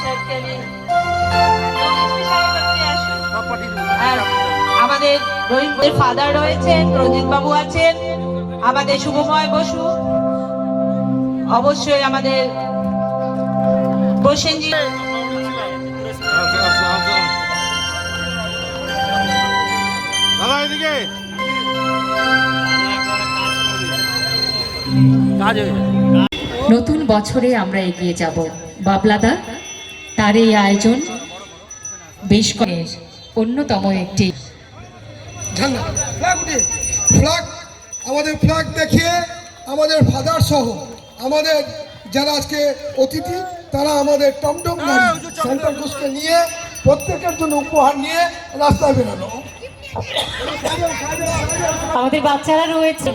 সাহেবকে আমি আমাদের রহিমদের ফাদার রয়েছেন রঞ্জিত বাবু আছেন আমাদের শুভময় বসু অবশ্যই আমাদের প্রসেনজি দাদা এদিকে। কাজ যায় নতুন বছরে আমরা এগিয়ে যাব। বাবলাদা তার এই আয়োজন বেশ করে অন্যতম একটি। ফ্ল্যাগ ফ্ল্যাগ আমাদের ফ্ল্যাগ দেখিয়ে আমাদের ফাদার সহ আমাদের যারা আজকে অতিথি তারা আমাদের টমটম গাড়ি সেন্টার ঘোষকে নিয়ে প্রত্যেকের জন্য উপহার নিয়ে রাস্তায় বেরোলো। আমাদের বাচ্চারা রয়েছে।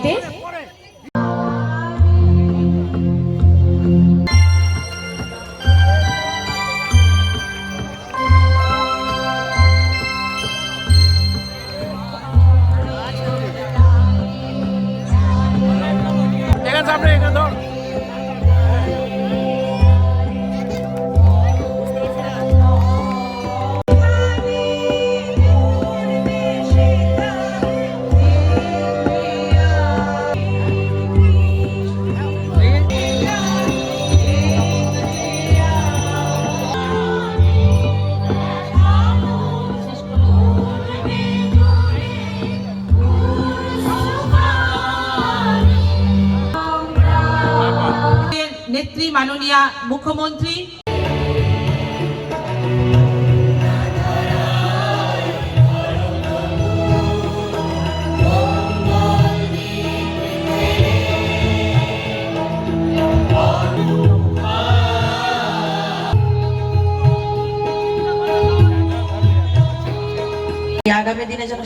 নেত্রী মাননীয়া মুখ্যমন্ত্রী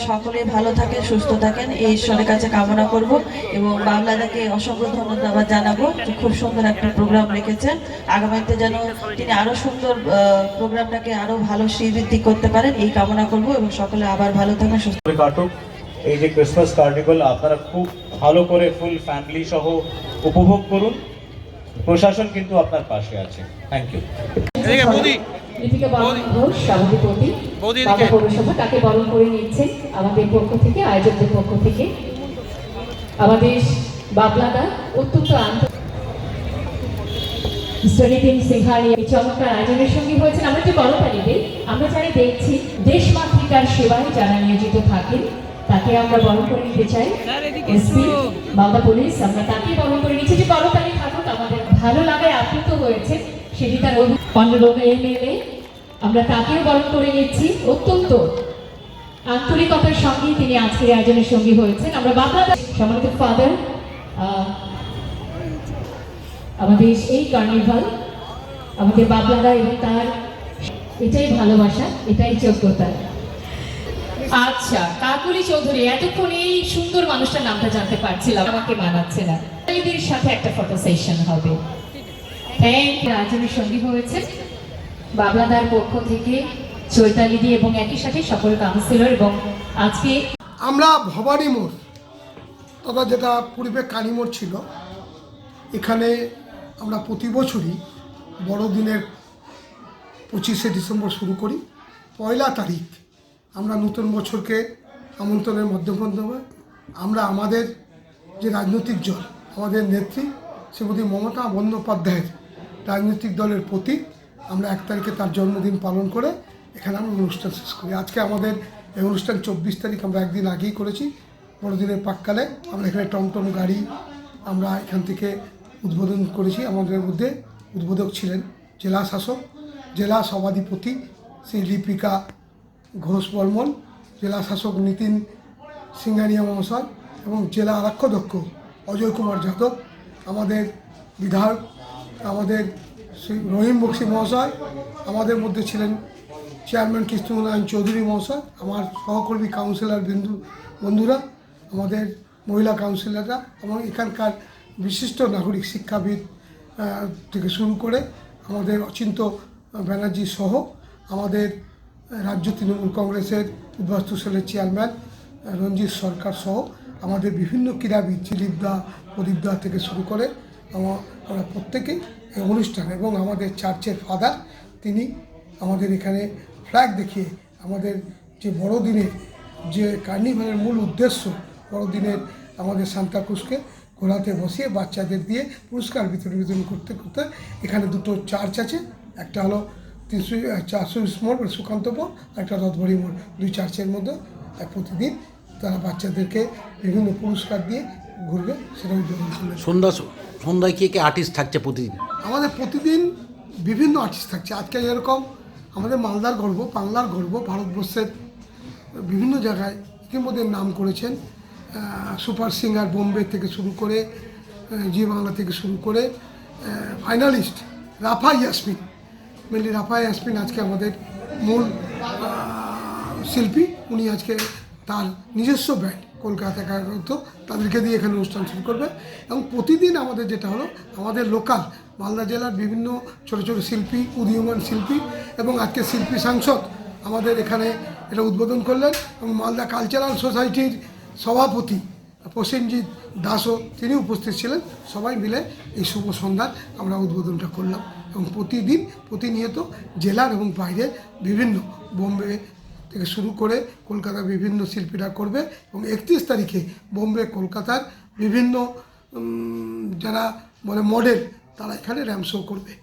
সকলেই ভালো থাকেন সুস্থ থাকেন। এই ঈশ্বরের কাছে কামনা করব এবং বাংলাদাকে অসংখ্য ধন্যবাদ জানাব যে খুব সুন্দর একটা প্রোগ্রাম রেখেছেন। আগামীতে যেন তিনি আরও সুন্দর আহ, প্রোগ্রামটাকে আরও ভালো শ্রীবৃদ্ধি করতে পারেন এই কামনা করব এবং সকলে আবার ভালো থাকেন সুস্থ কাটুক। এই যে ক্রিসমাস কার্নিভাল আপনারা খুব ভালো করে ফুল ফ্যামিলি সহ উপভোগ করুন। প্রশাসন কিন্তু আপনার পাশে আছে। থ্যাংক ইউ লিপিকা বরণ ঘোষ সভাধিপতি পৌরসভা তাকে বরণ করে নিচ্ছেন আমাদের পক্ষ থেকে আয়োজকদের পক্ষ থেকে। আমাদের বাবলাদা অত্যন্ত আন্তরিক মিস্টার সিংহানি এই চমৎকার আয়োজনের সঙ্গে হয়েছেন আমরা যে বড়তালি আমরা যারা দেখছি দেশ মাতৃকার সেবায় যারা নিয়োজিত থাকেন তাকে আমরা বরণ করে নিতে চাই। এসপি মালদা পুলিশ আমরা তাকে বরণ করে নিচ্ছি যে বড়তালি থাকুক আমাদের ভালো লাগায় আপ্লুত হয়েছে সেটি তার পনেরো এমএলএ আমরা তাকেও বরণ করে নিচ্ছি। অত্যন্ত আন্তরিকতার সঙ্গে তিনি আজকের আয়োজনের সঙ্গী হয়েছেন। আমরা বাংলা সম্মানিত ফাদার আমাদের এই কার্নিভাল, আমাদের বাবলাদা এবং তার এটাই ভালোবাসা, এটাই যোগ্যতা। আচ্ছা কাকুলি চৌধুরী, এতক্ষণ এই সুন্দর মানুষটার নামটা জানতে পারছিলাম, আমাকে মানাচ্ছে না। এদের সাথে একটা ফটো সেশন হবে। থ্যাংক সঙ্গী হয়েছে বাবলাদার পক্ষ থেকে এবং একই সাথে সকল কাউন্সিলর এবং আজকে আমরা ভবানী মোড়, তথা যেটা পূর্বে কালী মোড় ছিল, এখানে আমরা প্রতি বছরই বড়দিনের পঁচিশে ডিসেম্বর শুরু করি। পয়লা তারিখ আমরা নতুন বছরকে আমন্ত্রণের মাধ্যমে আমরা আমাদের যে রাজনৈতিক দল, আমাদের নেত্রী শ্রীমতী মমতা বন্দ্যোপাধ্যায়ের রাজনৈতিক দলের প্রতীক। আমরা এক তারিখে তার জন্মদিন পালন করে এখানে আমরা অনুষ্ঠান শেষ করি। আজকে আমাদের এই অনুষ্ঠান চব্বিশ তারিখ আমরা একদিন আগেই করেছি। বড়দিনের পাককালে আমরা এখানে টমটম গাড়ি আমরা এখান থেকে উদ্বোধন করেছি। আমাদের মধ্যে উদ্বোধক ছিলেন জেলা শাসক, জেলা সভাধিপতি শ্রী লিপিকা ঘোষ বর্মন জেলা শাসক নীতিন সিঙ্গানিয়া মহাশয় এবং জেলা আরক্ষধ্যক্ষ অজয় কুমার যাদব। আমাদের বিধায়ক আমাদের রহিম বক্সি মহাশয় আমাদের মধ্যে ছিলেন চেয়ারম্যান কৃষ্ণনারায়ণ চৌধুরী মহাশয়, আমার সহকর্মী কাউন্সিলর বিন্দু বন্ধুরা, আমাদের মহিলা কাউন্সিলররা এবং এখানকার বিশিষ্ট নাগরিক শিক্ষাবিদ থেকে শুরু করে আমাদের অচিন্ত ব্যানার্জি সহ আমাদের রাজ্য তৃণমূল কংগ্রেসের উদ্বাস্তু সেলের চেয়ারম্যান রঞ্জিত সরকার সহ আমাদের বিভিন্ন ক্রীড়াবিদ দিলীপদা প্রদীপদা থেকে শুরু করে আমা- আমরা প্রত্যেকেই এই অনুষ্ঠান এবং আমাদের চার্চের ফাদার, তিনি আমাদের এখানে ফ্ল্যাগ দেখিয়ে আমাদের যে বড়দিনের যে কার্নিভালের মূল উদ্দেশ্য, বড়দিনের আমাদের সান্তাক্রুজকে ঘোরাতে বসিয়ে বাচ্চাদের দিয়ে পুরস্কার বিতরণ বিতরণ করতে করতে এখানে দুটো চার্চ আছে, একটা হলো তিনশো, চারশো মোড় সুকান্তপুর আর একটা রথবাড়ি মোড়। দুই চার্চের মধ্যে প্রতিদিন তারা বাচ্চাদেরকে বিভিন্ন পুরস্কার দিয়ে ঘুরবে সেটা করলেন সন্ধ্যা সন্ধ্যায় কে কে আর্টিস্ট থাকছে প্রতিদিন? আমাদের প্রতিদিন বিভিন্ন আর্টিস্ট থাকছে। আজকে যেরকম আমাদের মালদার গর্ব বাংলার গর্ব ভারতবর্ষের বিভিন্ন জায়গায় ইতিমধ্যে নাম করেছেন সুপার সিঙ্গার বোম্বে থেকে শুরু করে জি বাংলা থেকে শুরু করে ফাইনালিস্ট রাফা ইয়াসমিন। মেনলি রাফা ইয়াসমিন আজকে আমাদের মূল শিল্পী। উনি আজকে তার নিজস্ব ব্যান্ড কলকাতা কাগত তাদেরকে দিয়ে এখানে অনুষ্ঠান শুরু করবে। এবং প্রতিদিন আমাদের যেটা হলো, আমাদের লোকাল মালদা জেলার বিভিন্ন ছোট ছোট শিল্পী, উদীয়মান শিল্পী এবং আজকে শিল্পী সাংসদ আমাদের এখানে এটা উদ্বোধন করলেন এবং মালদা কালচারাল সোসাইটির সভাপতি প্রসেনজিৎ দাসও তিনি উপস্থিত ছিলেন। সবাই মিলে এই শুভ সন্ধ্যার আমরা উদ্বোধনটা করলাম। এবং প্রতিদিন প্রতিনিয়ত জেলার এবং বাইরের বিভিন্ন বোম্বে থেকে শুরু করে কলকাতার বিভিন্ন শিল্পীরা করবে এবং একত্রিশ তারিখে বোম্বে, কলকাতার বিভিন্ন যারা বলে মডেল তারা এখানে র্যাম শো করবে।